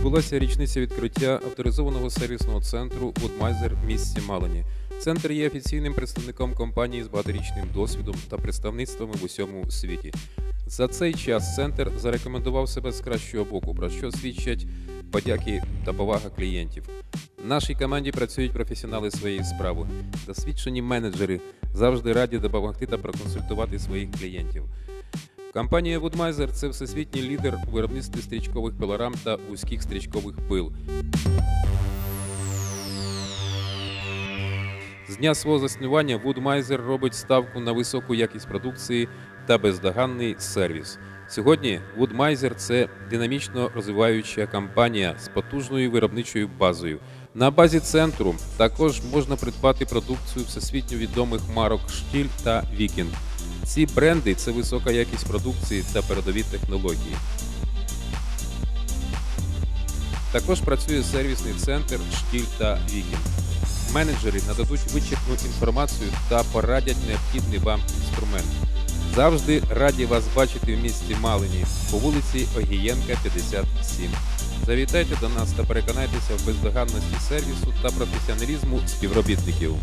відбулася річниця відкриття авторизованого сервісного центру Woodmiser в місті Малині. Центр є офіційним представником компанії з багаторічним досвідом та представництвами в усьому світі. За цей час центр зарекомендував себе з кращого боку, про що свідчать подяки та повага клієнтів. В нашій команді працюють професіонали своєї справи. Досвідчені менеджери завжди раді допомогти та проконсультувати своїх клієнтів. Компанія Woodmiser – це всесвітній лідер у виробництві стрічкових пилорам та вузьких стрічкових пил. З дня свого заснування Woodmiser робить ставку на високу якість продукції та бездоганний сервіс. Сьогодні Woodmiser – це динамічно розвиваюча компанія з потужною виробничою базою. На базі центру також можна придбати продукцію всесвітньо відомих марок Штіль та Вікінг. Ці бренди це висока якість продукції та передові технології. Також працює сервісний центр Штіль та Вікінг. Менеджери нададуть вичерпну інформацію та порадять необхідний вам інструмент. Завжди раді вас бачити в місті Малині по вулиці Огієнка, 57. Завітайте до нас та переконайтеся в бездоганності сервісу та професіоналізму співробітників.